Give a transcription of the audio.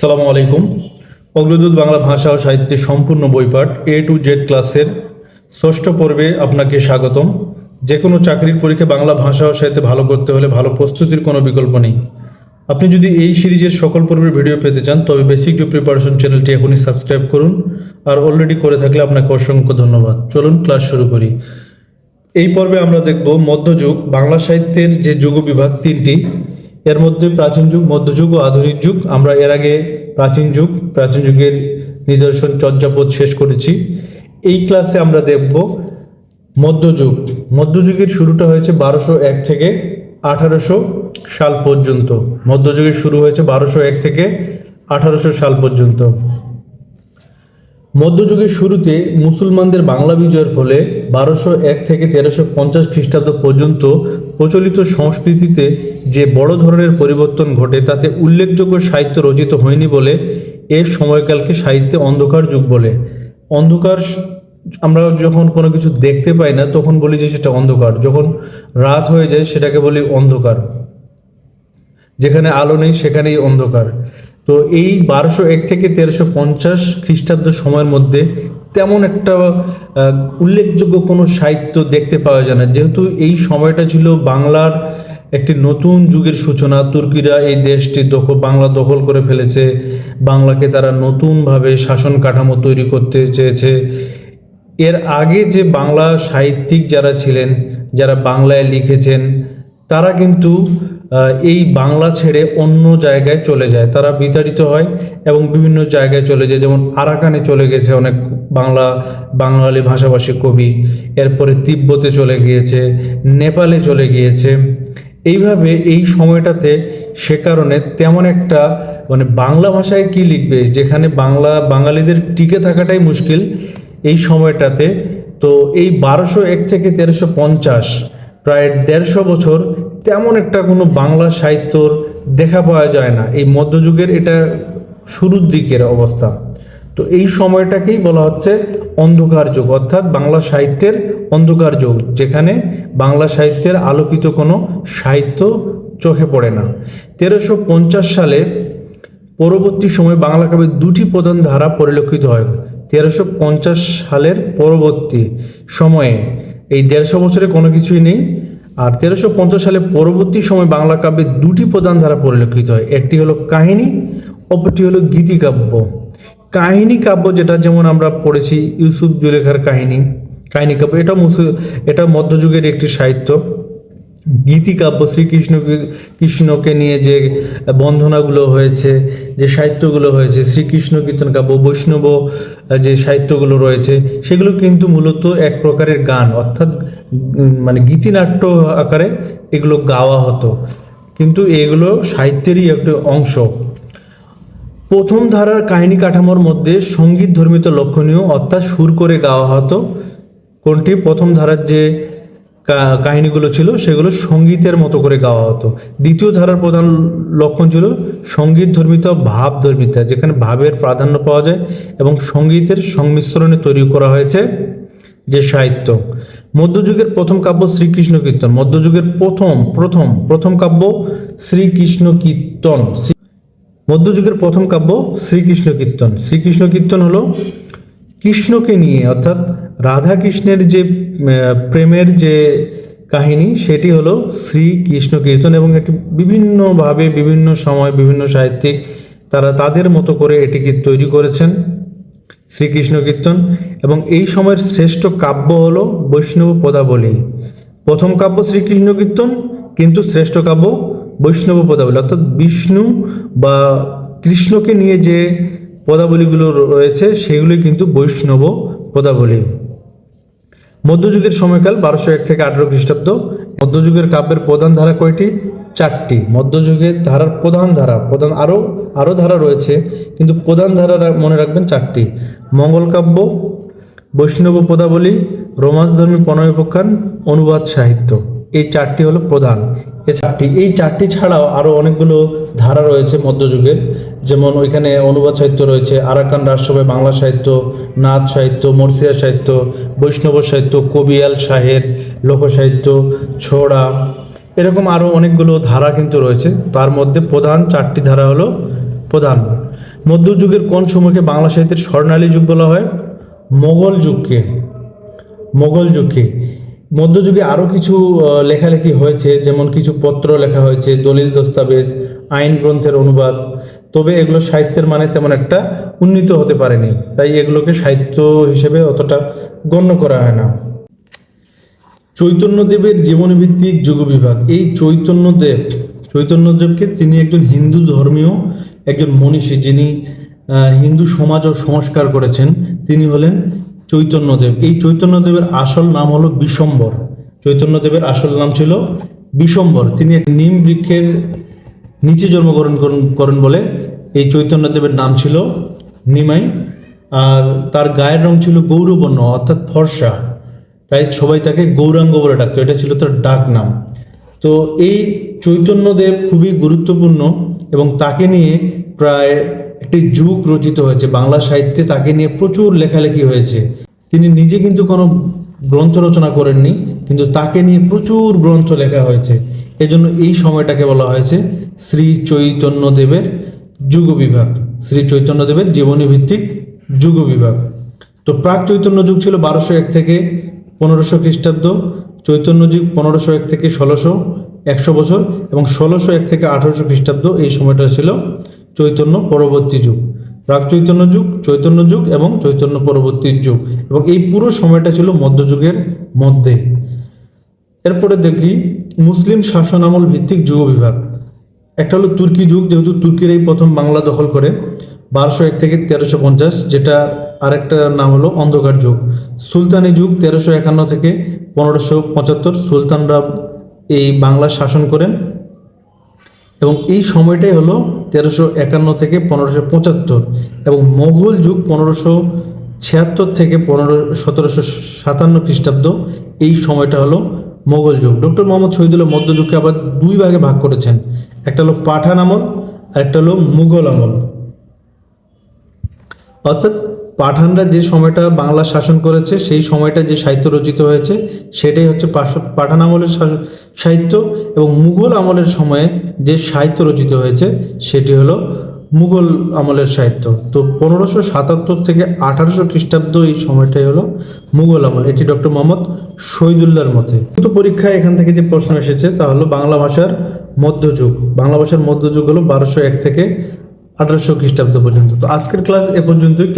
আসসালামু আলাইকুম। অগ্রদূত বাংলা ভাষা ও সাহিত্যের সম্পূর্ণ বইপাঠ এ টু জেড ক্লাসের ষষ্ঠ পর্বে আপনাকে স্বাগতম। যে কোনো চাকরির পরীক্ষা বাংলা ভাষা ও সাহিত্যে ভালো করতে হলে ভালো প্রস্তুতির কোনো বিকল্প নেই। আপনি যদি এই সিরিজের সকল পর্বের ভিডিও পেতে চান, তবে বেসিক টু প্রিপারেশন চ্যানেলটি এখনই সাবস্ক্রাইব করুন। আর অলরেডি করে থাকলে আপনাকে অসংখ্য ধন্যবাদ। চলুন ক্লাস শুরু করি। এই পর্বে আমরা দেখব মধ্যযুগ, বাংলা সাহিত্যের যে যুগ বিভাগ তিনটি। এর মধ্যে প্রাচীন যুগ মধ্যযুগ ও আধুনিক যুগ। আমরা এর আগে প্রাচীন যুগ, প্রাচীন যুগের নিদর্শন, চর্যাপদ শেষ করেছি। এই ক্লাসে আমরা দেখব মধ্যযুগ মধ্যযুগের শুরুটা হয়েছে বারোশো এক থেকে আঠারোশো সাল পর্যন্ত। মধ্যযুগের শুরু হয়েছে বারোশো এক থেকে আঠারোশো সাল পর্যন্ত। মধ্যযুগের শুরুতে মুসলমানদের বাংলা বিজয়ের ফলে বারোশো এক থেকে তেরোশো পঞ্চাশ খ্রিস্টাব্দ পর্যন্ত প্রচলিত সংস্কৃতিতে যে বড় ধরনের পরিবর্তন ঘটে, তাতে উল্লেখযোগ্য সাহিত্য রচিত হয়নি বলে এর সময়কালকে সাহিত্যে অন্ধকার যুগ বলে। অন্ধকার আমরা যখন কোনো কিছু দেখতে পাই না, তখন বলি যে সেটা অন্ধকার। যখন রাত হয়ে যায়, সেটাকে বলি অন্ধকার। যেখানে আলো নেই, সেখানেই অন্ধকার। তো এই বারোশো এক থেকে তেরোশো পঞ্চাশ খ্রিস্টাব্দ সময়ের মধ্যে তেমন একটা উল্লেখযোগ্য কোনো সাহিত্য দেখতে পাওয়া যায় না। যেহেতু এই সময়টা ছিল বাংলার একটি নতুন যুগের সূচনা। তুর্কিরা এই দেশটি দখল, বাংলা দখল করে ফেলেছে। বাংলাকে তারা নতুনভাবে শাসন কাঠামো তৈরি করতে চেয়েছে। এর আগে যে বাংলা সাহিত্যিক যারা ছিলেন, যারা বাংলায় লিখেছেন তারা কিন্তু এই বাংলা ছেড়ে অন্য জায়গায় চলে যায়। তারা বিতাড়িত হয় এবং বিভিন্ন জায়গায় চলে যায়। যেমন আরাকানে চলে গেছে অনেক বাংলা, বাঙালি ভাষাভাষী কবি। এরপরে তিব্বতে চলে গিয়েছে, নেপালে চলে গিয়েছে। এইভাবে এই সময়টাতে সে কারণে তেমন একটা মানে বাংলা ভাষায় কি লিখবে? যেখানে বাংলা, বাঙালিদের টিকে থাকাটাই মুশকিল এই সময়টাতে। তো এই বারোশো এক থেকে তেরোশো পঞ্চাশ, প্রায় দেড়শো বছর তেমন একটা কোনো বাংলা সাহিত্যর দেখা পাওয়া যায় না। এই মধ্যযুগের এটা শুরুর দিকের অবস্থা। তো এই সময়টাকেই বলা হচ্ছে অন্ধকার যুগ, অর্থাৎ বাংলা সাহিত্যের অন্ধকার যুগ, যেখানে বাংলা সাহিত্যের আলোকিত কোনো সাহিত্য চোখে পড়ে না। তেরোশো পঞ্চাশ সালে পরবর্তী সময়ে বাংলা কাব্যের দুটি প্রধান ধারা পরিলক্ষিত হয়। তেরোশো পঞ্চাশ সালের পরবর্তী সময়ে এই দেড়শো বছরে কোনো কিছুই নেই আর তেরোশো সালের পরবর্তী সময় বাংলা কাব্যে দুটি প্রধান ধারা পরিলক্ষিত হয়। একটি হলো কাহিনী, অপরটি হলো গীতিকাব্য। কাহিনী কাব্য যেটা যেমন আমরা পড়েছি, ইউসুফ জুলেখার কাহিনী কাহিনী কাব্য, এটা মুসল এটা মধ্যযুগের একটি সাহিত্য। গীতিকাব্য শ্রীকৃষ্ণ, কৃষ্ণকে নিয়ে যে বন্ধনাগুলো হয়েছে, যে সাহিত্যগুলো হয়েছে, শ্রীকৃষ্ণ কীর্তন কাব্য, বৈষ্ণব যে সাহিত্যগুলো রয়েছে, সেগুলো কিন্তু মূলত এক প্রকারের গান। অর্থাৎ মানে গীতিনাট্য আকারে এগুলো গাওয়া হতো। কিন্তু এগুলো সাহিত্যেরই একটি অংশ। প্রথম ধারার কাহিনী কাঠামোর মধ্যে সংগীত ধর্মিত লক্ষণীয় অর্থাৎ সুর করে গাওয়া হতো। কোনটি? প্রথম ধারার যে কাহিনীগুলো ছিল, সেগুলো সঙ্গীতের মতো করে গাওয়া হতো। দ্বিতীয় ধারার প্রধান লক্ষণ ছিল সংগীত ধর্মিত, ভাব ধর্মিতা, যেখানে ভাবের প্রাধান্য পাওয়া যায় এবং সঙ্গীতের সংমিশ্রণে তৈরি করা হয়েছে যে সাহিত্য। মধ্যযুগের প্রথম কাব্য শ্রীকৃষ্ণ কীর্তন। মধ্যযুগের প্রথম প্রথম প্রথম কাব্য শ্রীকৃষ্ণ কীর্তন। মধ্যযুগের প্রথম কাব্য শ্রীকৃষ্ণ কীর্তন। শ্রীকৃষ্ণ কীর্তন হলো কৃষ্ণকে নিয়ে, অর্থাৎ রাধা কৃষ্ণের যে প্রেমের যে কাহিনী, সেটি হলো শ্রীকৃষ্ণ কীর্তন এবং এটি বিভিন্নভাবে, বিভিন্ন সময়, বিভিন্ন সাহিত্যিক তারা তাদের মতো করে এটিকে তৈরি করেছেন। শ্রীকৃষ্ণ কীর্তন এবং এই সময়ের শ্রেষ্ঠ কাব্য হল বৈষ্ণব পদাবলী। প্রথম কাব্য শ্রীকৃষ্ণ কীর্তন, কিন্তু শ্রেষ্ঠ কাব্য বৈষ্ণব পদাবলী। অর্থাৎ বিষ্ণু বা কৃষ্ণকে নিয়ে যে পদাবলীগুলো রয়েছে সেগুলি কিন্তু বৈষ্ণব পদাবলী। মধ্যযুগের সময়কাল বারোশো এক থেকে আঠারো খ্রিস্টাব্দ। মধ্যযুগের কাব্যের প্রধান ধারা কয়টি? চারটি। মধ্যযুগের ধারার প্রধান ধারা, প্রধান আরও আরও ধারা রয়েছে, কিন্তু প্রধান ধারা মনে রাখবেন চারটি। মঙ্গল কাব্য, বৈষ্ণব পদাবলী, রোমাঞ্চধর্মী প্রণয়োপাখ্যান অনুবাদ সাহিত্য। এই চারটি হলো প্রধান। এই চারটি এই চারটি ছাড়াও আরও অনেকগুলো ধারা রয়েছে মধ্যযুগের। যেমন ওইখানে অনুবাদ সাহিত্য রয়েছে, আরাকান রাজসভায় বাংলা সাহিত্য, নাথ সাহিত্য মর্সিয়া সাহিত্য, বৈষ্ণব সাহিত্য, কবিয়াল শাহের লোকসাহিত্য ছোড়া। এরকম আরও অনেকগুলো ধারা কিন্তু রয়েছে। তার মধ্যে প্রধান চারটি ধারা হলো প্রধান। মধ্যযুগের কোন সময়কে বাংলা সাহিত্যের স্বর্ণালী যুগ বলা হয়? মোগল যুগকে। মোগল যুগকে। মধ্যযুগে আরও কিছু লেখালেখি হয়েছে, যেমন কিছু পত্র লেখা হয়েছে, দলিল দস্তাবেজ, আইন গ্রন্থের অনুবাদ। তবে এগুলো সাহিত্যের মানে তেমন একটা উন্নীত হতে পারেনি। তাই এগুলোকে সাহিত্য হিসেবে অতটা গণ্য করা হয় না। চৈতন্যদেবের জীবনভিত্তিক যুগ বিভাগ এই চৈতন্যদেব, চৈতন্যদেবকে তিনি একজন হিন্দু ধর্মীয় একজন মনীষী যিনি হিন্দু সমাজ ও সংস্কার করেছেন, তিনি হলেন চৈতন্যদেব। এই চৈতন্যদেবের আসল নাম হলো বিশম্বর চৈতন্যদেবের আসল নাম ছিল বিশম্বর তিনি এক নিম বৃক্ষের নিচে জন্মগ্রহণ করেন- বলে এই চৈতন্যদেবের নাম ছিল নিমাই। আর তার গায়ের রং ছিল গৌরবর্ণ, অর্থাৎ ফর্সা। তাই সবাই তাকে গৌরাঙ্গ বলে ডাকতো। এটা ছিল তার ডাক নাম। তো এই চৈতন্যদেব খুবই গুরুত্বপূর্ণ এবং তাকে নিয়ে প্রায় একটি যুগ রচিত হয়েছে। বাংলা সাহিত্যে তাকে নিয়ে প্রচুর লেখালেখি হয়েছে। তিনি নিজে কিন্তু কোনো গ্রন্থ রচনা করেননি, কিন্তু তাকে নিয়ে প্রচুর গ্রন্থ লেখা হয়েছে। এজন্য এই সময়টাকে বলা হয়েছে শ্রী চৈতন্যদেবের যুগ বিভাগ। শ্রী চৈতন্যদেবের জীবনী ভিত্তিক যুগ বিভাগ। তো প্রাক চৈতন্য যুগ ছিল বারোশো এক থেকে পনেরোশো খ্রিস্টাব্দ, চৈতন্য যুগ পনেরোশো এক থেকে ষোলোশো, একশো বছর এবং ষোলোশো এক থেকে আঠারোশো খ্রিস্টাব্দ। এই সময়টা ছিল চৈতন্য পরবর্তী যুগ। প্রাক চৈতন্য যুগ চৈতন্য যুগ এবং চৈতন্য পরবর্তী যুগ। এবং এই পুরো সময়টা ছিল মধ্যযুগের মধ্যে। এরপরে দেখি, মুসলিম শাসন আমল ভিত্তিক যুগ বিভাগ। একটা হলো তুর্কি যুগ, যেহেতু তুর্কির এই প্রথম বাংলা দখল করে বারোশো এক থেকে তেরোশো পঞ্চাশ, যেটা আরেকটা নাম হলো অন্ধকার যুগ। সুলতানি যুগ তেরোশো একান্ন থেকে পনেরোশো পঁচাত্তর, সুলতানরা এই বাংলা শাসন করেন। এবং এই সময়টাই হলো তেরোশো একান্ন থেকে পনেরোশো পঁচাত্তর এবং মোগল যুগ পনেরোশো ছিয়াত্তর থেকে পনেরো, সতেরোশো সাতান্ন খ্রিস্টাব্দ, এই সময়টা হলো মোগল যুগ। ডক্টর মোহাম্মদ শহীদুল্লাহ মধ্যযুগকে আবার দুই ভাগে ভাগ করেছেন। একটা হলো পাঠান আমল আর একটা হলো মুঘল আমল। অর্থাৎ পাঠানরা যে সময়টা বাংলা শাসন করেছে, সেই সময়টা যে সাহিত্য রচিত হয়েছে, সেটাই হচ্ছে পাঠান আমলের সাহিত্য এবং মুঘল আমলের সময়ে যে সাহিত্য রচিত হয়েছে, সেটি হলো মুঘল আমলের সাহিত্য। তো পনেরোশো সাতাত্তর থেকে আঠারোশো খ্রিস্টাব্দ এই সময়টাই হলো মুঘল আমল। এটি ডক্টর মোহাম্মদ শহীদুল্লাহর মতে। তো পরীক্ষায় এখান থেকে যে প্রশ্ন এসেছে, তা হলো বাংলা ভাষার মধ্যযুগ। বাংলা ভাষার মধ্যযুগ হলো বারোশো এক থেকে আঠারোশো খ্রিস্টাব্দ পর্যন্ত। তো আজকের ক্লাস এ পর্যন্তই।